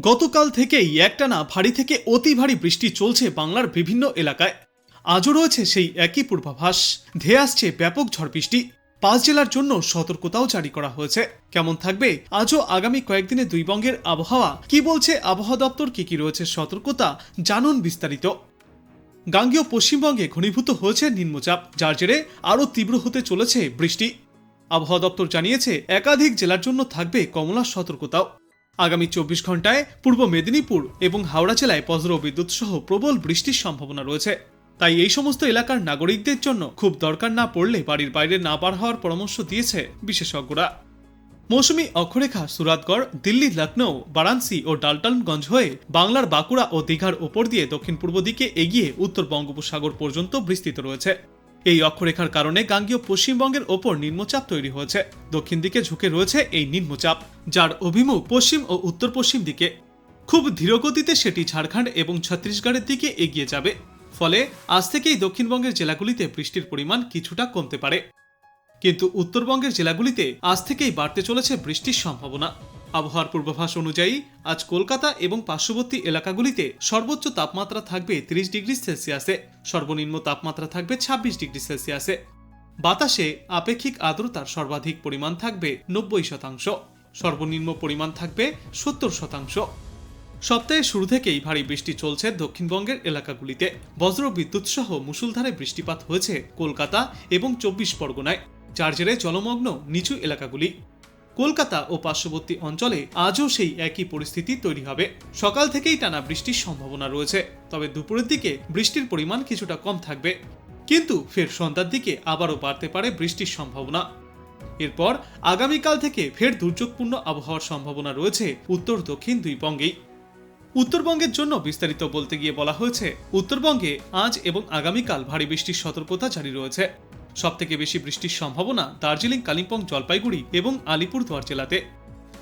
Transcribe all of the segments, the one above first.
গতকাল থেকেই একটানা ভারী থেকে অতি ভারী বৃষ্টি চলছে বাংলার বিভিন্ন এলাকায়। আজও রয়েছে সেই একই পূর্বাভাস। ধেয়ে আসছে ব্যাপক ঝড় বৃষ্টি। পাঁচ জেলার জন্য সতর্কতাও জারি করা হয়েছে। কেমন থাকবে? আজও আগামী কয়েকদিনে দুই বঙ্গের আবহাওয়া। কি বলছে আবহাওয়া দপ্তর? কি কি রয়েছে সতর্কতা? জানুন বিস্তারিত। গাঙ্গেয় পশ্চিমবঙ্গে ঘনীভূত হয়েছে নিম্নচাপ, যার জেরে আরও তীব্র হতে চলেছে বৃষ্টি। আবহাওয়া দপ্তর জানিয়েছে, একাধিক জেলার জন্য থাকবে কমলা সতর্কতাও। আগামী চব্বিশ ঘন্টায় পূর্ব মেদিনীপুর এবং হাওড়া জেলায় বজ্র বিদ্যুৎ সহ প্রবল বৃষ্টির সম্ভাবনা রয়েছে। তাই এই সমস্ত এলাকার নাগরিকদের জন্য খুব দরকার না পড়লে বাড়ির বাইরে না বার হওয়ার পরামর্শ দিয়েছে বিশেষজ্ঞরা। মৌসুমী অক্ষরেখা, সুরাতগড়, দিল্লি লখনৌ বারাণসী ও ডালটনগঞ্জ হয়ে বাংলার বাঁকুড়া ও দীঘার ওপর দিয়ে দক্ষিণ পূর্ব দিকে এগিয়ে উত্তর বঙ্গোপসাগর পর্যন্ত বিস্তৃত রয়েছে। এই অক্ষরেখার কারণে গাঙ্গীয় পশ্চিমবঙ্গের ওপর নিম্নচাপ তৈরি হয়েছে। দক্ষিণ দিকে ঝুঁকে রয়েছে এই নিম্নচাপ, যার অভিমুখ পশ্চিম ও উত্তর পশ্চিম দিকে। খুব ধীরগতিতে সেটি ঝাড়খণ্ড এবং ছত্তিশগড়ের দিকে এগিয়ে যাবে। ফলে আজ থেকেই দক্ষিণবঙ্গের জেলাগুলিতে বৃষ্টির পরিমাণ কিছুটা কমতে পারে। কিন্তু উত্তরবঙ্গের জেলাগুলিতে আজ থেকেই বাড়তে চলেছে বৃষ্টির সম্ভাবনা। আবহাওয়ার পূর্বাভাস অনুযায়ী আজ কলকাতা এবং পার্শ্ববর্তী এলাকাগুলিতে সর্বোচ্চ তাপমাত্রা থাকবে তিরিশ ডিগ্রি সেলসিয়াসে, সর্বনিম্ন তাপমাত্রা থাকবে ছাব্বিশ ডিগ্রি সেলসিয়াসে। বাতাসে আপেক্ষিক আর্দ্রতার সর্বাধিক পরিমাণ থাকবে নব্বই শতাংশ, সর্বনিম্ন পরিমাণ থাকবে সত্তর শতাংশ। সপ্তাহের শুরু থেকেই ভারী বৃষ্টি চলছে দক্ষিণবঙ্গের এলাকাগুলিতে। বজ্র বিদ্যুৎ সহ মুসুলধারে বৃষ্টিপাত হয়েছে কলকাতা এবং চব্বিশ পরগনায়, যার জেরে জলমগ্ন নিচু এলাকাগুলি। কলকাতা ও পার্শ্ববর্তী অঞ্চলে আজও সেই একই পরিস্থিতি তৈরি হবে। সকাল থেকেই টানা বৃষ্টির সম্ভাবনা রয়েছে, তবে দুপুরের দিকে বৃষ্টির পরিমাণ কিছুটা কম থাকবে। কিন্তু ফের সন্ধ্যার দিকে আবারও বাড়তে পারে বৃষ্টির সম্ভাবনা। এরপর আগামীকাল থেকে ফের দুর্যোগপূর্ণ আবহাওয়ার সম্ভাবনা রয়েছে উত্তর দক্ষিণ দুই বঙ্গেই। উত্তরবঙ্গের জন্য বিস্তারিত বলতে গিয়ে বলা হয়েছে, উত্তরবঙ্গে আজ এবং আগামীকাল ভারী বৃষ্টির সতর্কতা জারি রয়েছে। সবথেকে বেশি বৃষ্টির সম্ভাবনা দার্জিলিং, কালিম্পং, জলপাইগুড়ি এবং আলিপুরদুয়ার জেলাতে।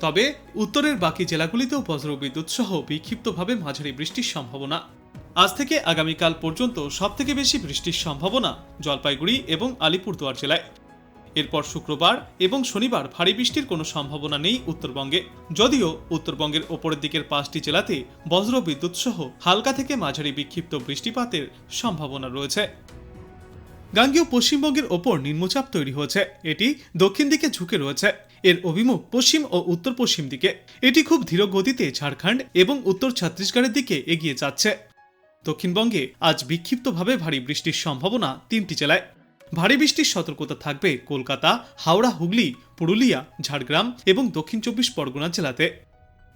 তবে উত্তরের বাকি জেলাগুলিতেও বজ্র বিদ্যুৎ সহ বিক্ষিপ্তভাবে মাঝারি বৃষ্টির সম্ভাবনা। আজ থেকে আগামীকাল পর্যন্ত সবথেকে বেশি বৃষ্টির সম্ভাবনা জলপাইগুড়ি এবং আলিপুরদুয়ার জেলায়। এরপর শুক্রবার এবং শনিবার ভারী বৃষ্টির কোনো সম্ভাবনা নেই উত্তরবঙ্গে। যদিও উত্তরবঙ্গের ওপরের দিকের পাঁচটি জেলাতে বজ্র বিদ্যুৎ সহ হালকা থেকে মাঝারি বিক্ষিপ্ত বৃষ্টিপাতের সম্ভাবনা রয়েছে। গাঙ্গীয় পশ্চিমবঙ্গের ওপর নিম্নচাপ তৈরি হয়েছে। এটি দক্ষিণ দিকে ঝুঁকে রয়েছে। এর অভিমুখ পশ্চিম ও উত্তর পশ্চিম দিকে। এটি খুব ধীর গতিতে ঝাড়খণ্ড এবং উত্তর ছত্তিশগড়ের দিকে এগিয়ে যাচ্ছে। দক্ষিণবঙ্গে আজ বিক্ষিপ্তভাবে ভারী বৃষ্টির সম্ভাবনা তিনটি জেলায়। ভারী বৃষ্টির সতর্কতা থাকবে কলকাতা, হাওড়া, হুগলি, পুরুলিয়া, ঝাড়গ্রাম এবং দক্ষিণ চব্বিশ পরগনা জেলাতে।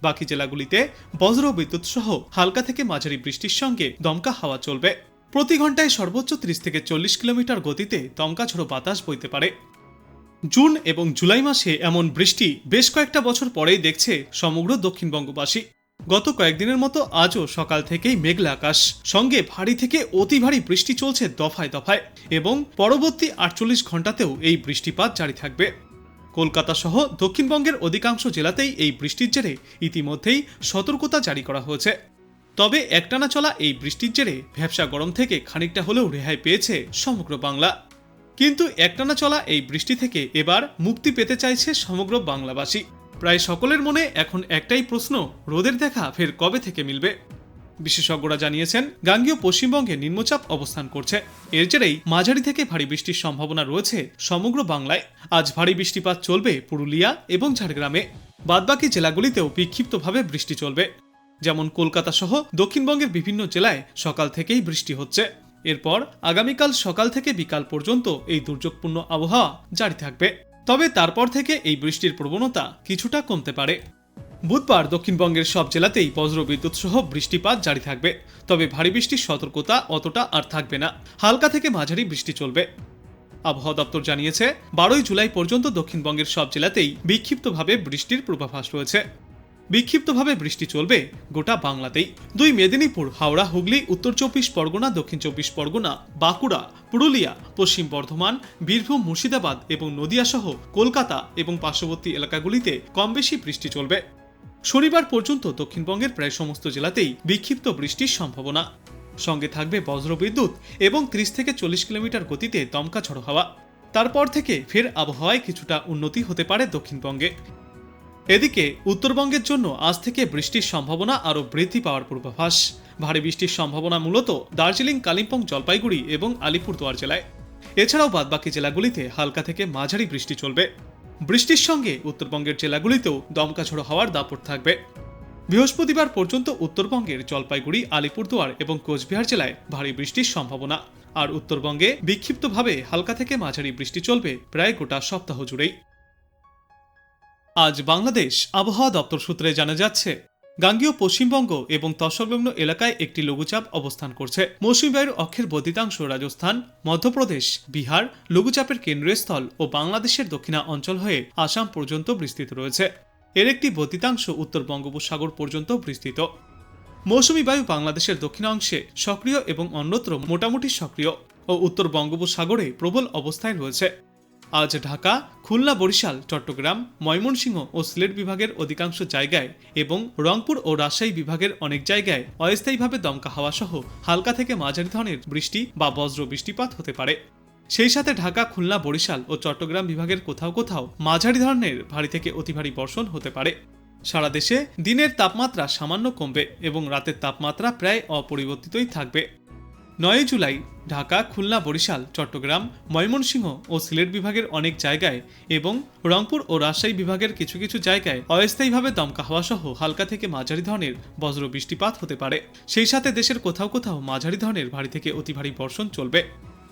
বাকি জেলাগুলিতে বজ্র, বিদ্যুৎ সহ হালকা থেকে মাঝারি বৃষ্টির সঙ্গে দমকা হাওয়া চলবে। প্রতি ঘন্টায় সর্বোচ্চ ত্রিশ থেকে চল্লিশ কিলোমিটার গতিতে দমকা ঝোড়ো বাতাস বইতে পারে। জুন এবং জুলাই মাসে এমন বৃষ্টি বেশ কয়েকটা বছর পরেই দেখছে সমগ্র দক্ষিণবঙ্গবাসী গত কয়েকদিনের মতো আজও সকাল থেকেই মেঘলা আকাশ। সঙ্গে ভারী থেকে অতি ভারী বৃষ্টি চলছে দফায় দফায় এবং পরবর্তী আটচল্লিশ ঘন্টাতেও এই বৃষ্টিপাত জারি থাকবে। কলকাতা সহ দক্ষিণবঙ্গের অধিকাংশ জেলাতেই এই বৃষ্টির জেরে ইতিমধ্যেই সতর্কতা জারি করা হয়েছে। তবে একটানা চলা এই বৃষ্টির জেরে ভ্যাবসা গরম থেকে খানিকটা হলেও রেহাই পেয়েছে সমগ্র বাংলা। কিন্তু একটানা চলা এই বৃষ্টি থেকে এবার মুক্তি পেতে চাইছে সমগ্র বাংলাবাসী। প্রায় সকলের মনে এখন একটাই প্রশ্ন, রোদের দেখা ফের কবে থেকে মিলবে? বিশেষজ্ঞরা জানিয়েছেন, গাঙ্গীয় পশ্চিমবঙ্গে নিম্নচাপ অবস্থান করছে। এর জেরেই মাঝারি থেকে ভারী বৃষ্টির সম্ভাবনা রয়েছে সমগ্র বাংলায়। আজ ভারী বৃষ্টিপাত চলবে পুরুলিয়া এবং ঝাড়গ্রামে। বাদবাকি জেলাগুলিতেও বিক্ষিপ্তভাবে বৃষ্টি চলবে। যেমন কলকাতা সহ দক্ষিণবঙ্গের বিভিন্ন জেলায় সকাল থেকেই বৃষ্টি হচ্ছে। এরপর আগামীকাল সকাল থেকে বিকাল পর্যন্ত এই দুর্যোগপূর্ণ আবহাওয়া জারি থাকবে। তবে তারপর থেকে এই বৃষ্টির প্রবণতা কিছুটা কমতে পারে। বুধবার দক্ষিণবঙ্গের সব জেলাতেই বজ্রবিদ্যুৎ সহ বৃষ্টিপাত জারি থাকবে। তবে ভারী বৃষ্টির সতর্কতা অতটা আর থাকবে না। হালকা থেকে মাঝারি বৃষ্টি চলবে। আবহাওয়া দপ্তর জানিয়েছে, বারোই জুলাই পর্যন্ত দক্ষিণবঙ্গের সব জেলাতেই বিক্ষিপ্তভাবে বৃষ্টির পূর্বাভাস রয়েছে। বিক্ষিপ্তভাবে বৃষ্টি চলবে গোটা বাংলাতেই। দুই মেদিনীপুর, হাওড়া, হুগলি, উত্তর চব্বিশ পরগনা, দক্ষিণ চব্বিশ পরগনা, বাঁকুড়া, পুরুলিয়া, পশ্চিম বর্ধমান, বীরভূম, মুর্শিদাবাদ এবং নদিয়া সহ কলকাতা এবং পার্শ্ববর্তী এলাকাগুলিতে কম বেশি বৃষ্টি চলবে। শনিবার পর্যন্ত দক্ষিণবঙ্গের প্রায় সমস্ত জেলাতেই বিক্ষিপ্ত বৃষ্টির সম্ভাবনা। সঙ্গে থাকবে বজ্রবিদ্যুৎ এবং ত্রিশ থেকে চল্লিশ কিলোমিটার গতিতে দমকা ঝড়ো হাওয়া। তারপর থেকে ফের আবহাওয়ায় কিছুটা উন্নতি হতে পারে দক্ষিণবঙ্গে। এদিকে, উত্তরবঙ্গের জন্য আজ থেকে বৃষ্টির সম্ভাবনা আরও বৃদ্ধি পাওয়ার পূর্বাভাস। ভারী বৃষ্টির সম্ভাবনা মূলত দার্জিলিং, কালিম্পং, জলপাইগুড়ি এবং আলিপুরদুয়ার জেলায়। এছাড়াও বাদবাকি জেলাগুলিতে হালকা থেকে মাঝারি বৃষ্টি চলবে। বৃষ্টির সঙ্গে উত্তরবঙ্গের জেলাগুলিতেও দমকা হওয়ার দাপট থাকবে। বৃহস্পতিবার পর্যন্ত উত্তরবঙ্গের জলপাইগুড়ি, আলিপুরদুয়ার এবং কোচবিহার জেলায় ভারী বৃষ্টির সম্ভাবনা। আর উত্তরবঙ্গে বিক্ষিপ্তভাবে হালকা থেকে মাঝারি বৃষ্টি চলবে প্রায় গোটা সপ্তাহ জুড়েই। আজ বাংলাদেশ আবহাওয়া দপ্তর সূত্রে জানা যাচ্ছে, গাঙ্গীয় পশ্চিমবঙ্গ এবং তৎসংলগ্ন এলাকায় একটি লঘুচাপ অবস্থান করছে। মৌসুমী বায়ুর অক্ষের বদিতাংশ রাজস্থান, মধ্যপ্রদেশ, বিহার লঘুচাপের কেন্দ্রীয় স্থল ও বাংলাদেশের দক্ষিণা অঞ্চল হয়ে আসাম পর্যন্ত বিস্তৃত রয়েছে। এর একটি বদ্ধিতাংশ উত্তর বঙ্গোপসাগর পর্যন্ত বিস্তৃত। মৌসুমী বায়ু বাংলাদেশের দক্ষিণাংশে সক্রিয় এবং অন্যত্র মোটামুটি সক্রিয় ও উত্তর বঙ্গোপসাগরে প্রবল অবস্থায় রয়েছে। আজ ঢাকা, খুলনা, বরিশাল, চট্টগ্রাম, ময়মনসিংহ ও সিলেট বিভাগের অধিকাংশ জায়গায় এবং রংপুর ও রাজশাহী বিভাগের অনেক জায়গায় অস্থায়ীভাবে দমকা হাওয়া সহ হালকা থেকে মাঝারি ধরনের বৃষ্টি বা বজ্র বৃষ্টিপাত হতে পারে। সেই সাথে ঢাকা, খুলনা, বরিশাল ও চট্টগ্রাম বিভাগের কোথাও কোথাও মাঝারি ধরনের ভারী থেকে অতি ভারী বর্ষণ হতে পারে। সারা দেশে দিনের তাপমাত্রা সামান্য কমবে এবং রাতের তাপমাত্রা প্রায় অপরিবর্তিতই থাকবে। নয় জুলাই, ঢাকা, খুলনা, বরিশাল, চট্টগ্রাম, ময়মনসিংহ ও সিলেট বিভাগের অনেক জায়গায় এবং রংপুর ও রাজশাহী বিভাগের কিছু কিছু জায়গায় অস্থায়ীভাবে দমকা হাওয়া সহ হালকা থেকে মাঝারি ধরনের বজ্র বৃষ্টিপাত হতে পারে। সেই সাথে দেশের কোথাও কোথাও মাঝারি ধরনের ভারী থেকে অতি ভারী বর্ষণ চলবে।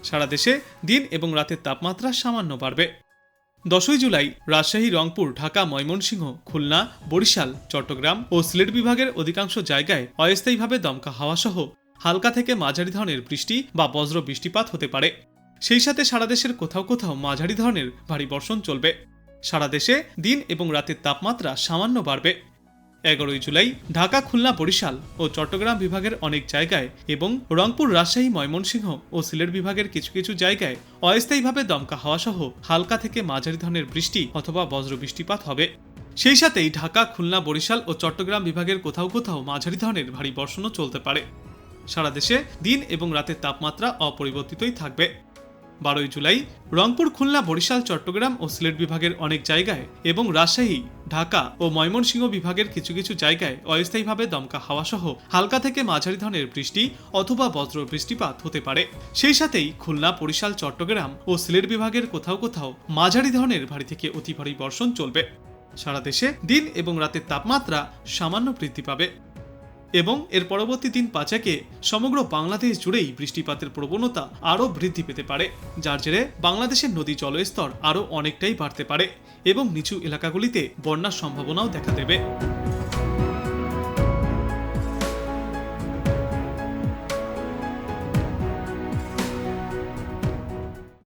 সারা দেশে দিন এবং রাতের তাপমাত্রা সামান্য বাড়বে। দশই জুলাই, রাজশাহী, রংপুর, ঢাকা, ময়মনসিংহ, খুলনা, বরিশাল, চট্টগ্রাম ও সিলেট বিভাগের অধিকাংশ জায়গায় অস্থায়ীভাবে দমকা হাওয়া সহ হালকা থেকে মাঝারি ধরনের বৃষ্টি বা বজ্র বৃষ্টিপাত হতে পারে। সেই সাথে সারা দেশের কোথাও কোথাও মাঝারি ধরনের ভারী বর্ষণ চলবে। সারা দেশে দিন এবং রাতের তাপমাত্রা সামান্য বাড়বে। এগারোই জুলাই, ঢাকা, খুলনা, বরিশাল ও চট্টগ্রাম বিভাগের অনেক জায়গায় এবং রংপুর, রাজশাহী, ময়মনসিংহ ও সিলেট বিভাগের কিছু কিছু জায়গায় অস্থায়ীভাবে দমকা হাওয়া সহ হালকা থেকে মাঝারি ধরনের বৃষ্টি অথবা বজ্র বৃষ্টিপাত হবে। সেই সাথেই ঢাকা, খুলনা, বরিশাল ও চট্টগ্রাম বিভাগের কোথাও কোথাও মাঝারি ধরনের ভারী বর্ষণও চলতে পারে। সারা দেশে দিন এবং রাতের তাপমাত্রা অপরিবর্তিতই থাকবে। বারোই জুলাই, রংপুর, খুলনা, বরিশাল, চট্টগ্রাম ও সিলেট বিভাগের অনেক জায়গায় এবং রাজশাহী, ঢাকা ও ময়মনসিংহ বিভাগের কিছু কিছু জায়গায় অস্থায়ীভাবে দমকা হাওয়া সহ হালকা থেকে মাঝারি ধরনের বৃষ্টি অথবা বজ্র বৃষ্টিপাত হতে পারে। সেই সাথেই খুলনা, বরিশাল, চট্টগ্রাম ও সিলেট বিভাগের কোথাও কোথাও মাঝারি ধরনের ভারী থেকে অতি ভারী বর্ষণ চলবে। সারা দেশে দিন এবং রাতের তাপমাত্রা সামান্য বৃদ্ধি পাবে। এবং এর পরবর্তী দিন পাঁচাকে সমগ্র বাংলাদেশ জুড়েই বৃষ্টিপাতের প্রবণতা আরও বৃদ্ধি পেতে পারে, যার জেরে বাংলাদেশের নদী জলস্তর আরও অনেকটাই বাড়তে পারে এবং নিচু এলাকাগুলিতে বন্যার সম্ভাবনাও দেখা দেবে।